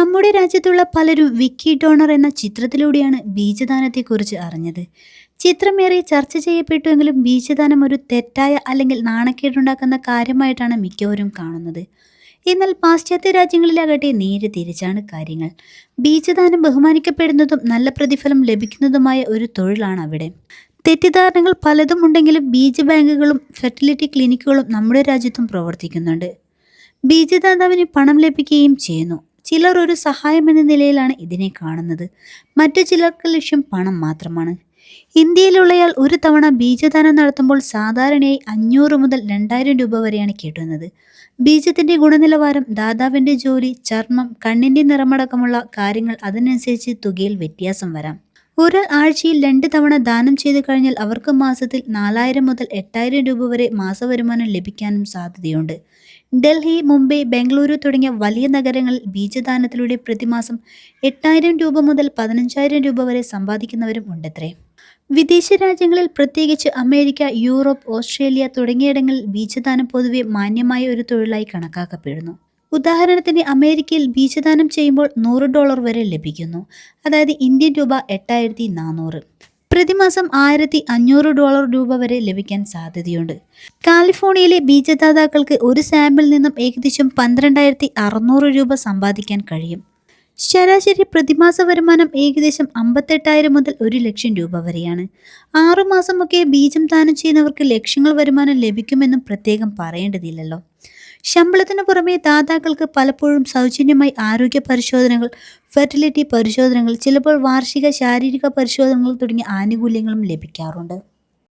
നമ്മുടെ രാജ്യത്തുള്ള പലരും വിക്കി ഡോണർ എന്ന ചിത്രത്തിലൂടെയാണ് ബീജദാനത്തെക്കുറിച്ച് അറിഞ്ഞത്. ചിത്രമേറെ ചർച്ച ചെയ്യപ്പെട്ടുവെങ്കിലും ബീജദാനം ഒരു തെറ്റായ അല്ലെങ്കിൽ നാണക്കേടുണ്ടാക്കുന്ന കാര്യമായിട്ടാണ് മിക്കവരും കാണുന്നത്. എന്നാൽ പാശ്ചാത്യ രാജ്യങ്ങളിലാകട്ടെ നേരെ തിരിച്ചാണ് കാര്യങ്ങൾ. ബീജദാനം ബഹുമാനിക്കപ്പെടുന്നതും നല്ല പ്രതിഫലം ലഭിക്കുന്നതുമായ ഒരു തൊഴിലാണ് അവിടെ തെറ്റിദ്ധാരണകൾ പലതും ഉണ്ടെങ്കിലും ബീജ ബാങ്കുകളും ഫെർട്ടിലിറ്റി ക്ലിനിക്കുകളും നമ്മുടെ രാജ്യത്തും പ്രവർത്തിക്കുന്നുണ്ട്. ബീജദാതാവിന് പണം ലഭിക്കുകയും ചെയ്യുന്നു. ചിലർ ഒരു സഹായം എന്ന നിലയിലാണ് ഇതിനെ കാണുന്നത്. മറ്റു ചിലർക്ക് ലക്ഷ്യം പണം മാത്രമാണ്. ഇന്ത്യയിലുള്ളയാൾ ഒരു തവണ ബീജദാനം നടത്തുമ്പോൾ സാധാരണയായി അഞ്ഞൂറ് മുതൽ രണ്ടായിരം രൂപ വരെയാണ് കിട്ടുന്നത്. ബീജത്തിന്റെ ഗുണനിലവാരം ദാതാവിന്റെ ജോലി ചർമ്മം കണ്ണിന്റെ നിറമടക്കമുള്ള കാര്യങ്ങൾ അതിനനുസരിച്ച് തുകയിൽ വ്യത്യാസം വരാം. ഒരാൾ ആഴ്ചയിൽ രണ്ട് തവണ ദാനം ചെയ്തു കഴിഞ്ഞാൽ അവർക്ക് മാസത്തിൽ നാലായിരം മുതൽ എട്ടായിരം രൂപ വരെ മാസവരുമാനം ലഭിക്കാനും സാധ്യതയുണ്ട്. ഡൽഹി മുംബൈ ബംഗളൂരു തുടങ്ങിയ വലിയ നഗരങ്ങളിൽ ബീജദാനത്തിലൂടെ പ്രതിമാസം എട്ടായിരം രൂപ മുതൽ പതിനഞ്ചായിരം രൂപ വരെ സമ്പാദിക്കുന്നവരും ഉണ്ടത്രേ. വിദേശ രാജ്യങ്ങളിൽ പ്രത്യേകിച്ച് അമേരിക്ക യൂറോപ്പ് ഓസ്ട്രേലിയ തുടങ്ങിയിടങ്ങളിൽ ബീജദാനം പൊതുവെ മാന്യമായ ഒരു തൊഴിലായി കണക്കാക്കപ്പെടുന്നു. ഉദാഹരണത്തിന് അമേരിക്കയിൽ ബീജദാനം ചെയ്യുമ്പോൾ നൂറ് ഡോളർ വരെ ലഭിക്കുന്നു. അതായത് ഇന്ത്യൻ രൂപ എട്ടായിരത്തി നാനൂറ്. പ്രതിമാസം ആയിരത്തി അഞ്ഞൂറ് ഡോളർ രൂപ വരെ ലഭിക്കാൻ സാധ്യതയുണ്ട്. കാലിഫോർണിയയിലെ ബീജദാതാക്കൾക്ക് ഒരു സാമ്പിളിൽ നിന്നും ഏകദേശം പന്ത്രണ്ടായിരത്തി അറുന്നൂറ് രൂപ സമ്പാദിക്കാൻ കഴിയും. ശരാശരി പ്രതിമാസ വരുമാനം ഏകദേശം അമ്പത്തെട്ടായിരം മുതൽ ഒരു ലക്ഷം രൂപ വരെയാണ്. ആറുമാസമൊക്കെ ബീജം ദാനം ചെയ്യുന്നവർക്ക് ലക്ഷങ്ങൾ വരുമാനം ലഭിക്കുമെന്നും പ്രത്യേകം പറയേണ്ടതില്ലല്ലോ. ശമ്പളത്തിനു പുറമെ ദാതാക്കൾക്ക് പലപ്പോഴും സൗജന്യമായി ആരോഗ്യ പരിശോധനകൾ ഫെർട്ടിലിറ്റി പരിശോധനകൾ ചിലപ്പോൾ വാർഷിക ശാരീരിക പരിശോധനകൾ തുടങ്ങിയ ആനുകൂല്യങ്ങളും ലഭിക്കാറുണ്ട്.